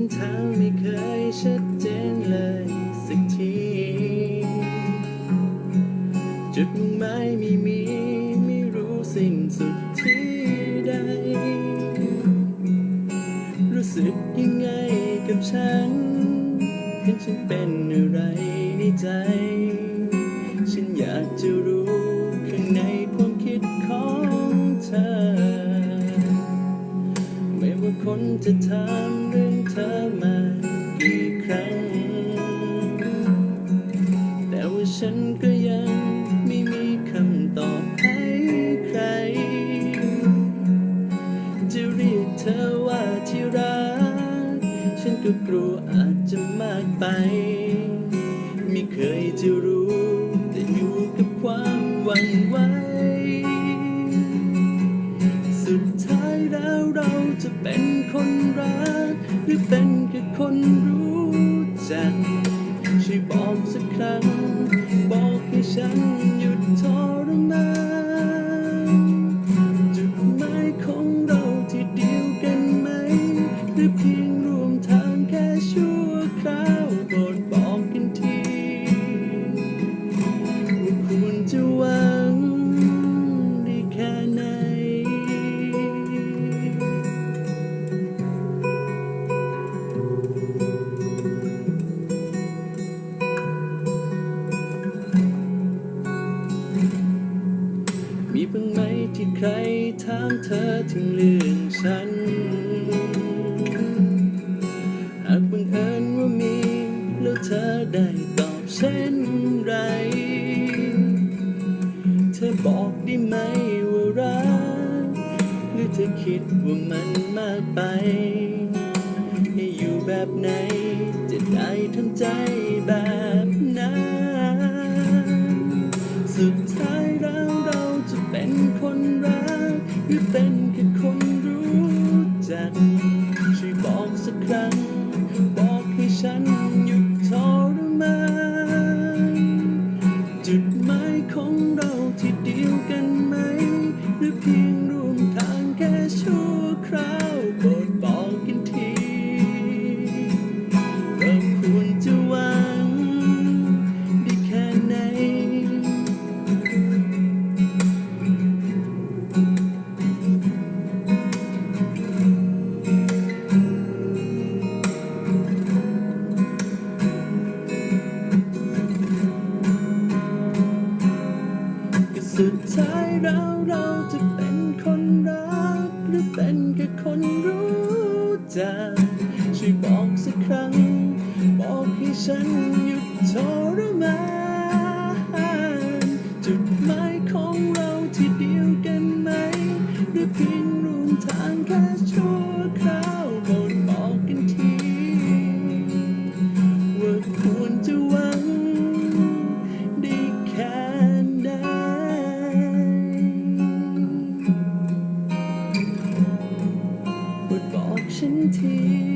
นทางไม่เคยชัดเจนเลยสักที จุดมุ่งหมายไม่มี ไม่รู้สิ้นสุดที่ใด รู้สึกยังไงกับฉันเห็นฉันเป็นอะไรในใจ ฉันอยากจะรู้ข้างในความคิดของเธอ ไม่ว่าคนจะถามเรื่อ ธอมากี่ครั้ง แต่ว่าฉันก็ยังไม่มีคำตอบให้ใคร จะเรียกเธอว่าที่รัก ฉันก็กลัวอาจจะมากไป ไม่เคยจะรู้ รือเป็นแค่คนรู้จักช่วยบอกสักครั้ง บอกให้ฉัน มีบ้างไหมที่ใครถามเธอถึงเรื่องฉัน หากบังเอิญว่ามี แล้วเธอได้ตอบเช่นไร เธอบอกได้ไหมว่ารัก หรือเธอคิดว่ามันมากไป ให้อยู่แบบไหน จะได้ทำใจแบบ คนรักหรือเป็นแค่คน จช่วยบอกสักครั้ง บอกให้ฉันหยุดทรมาน tears.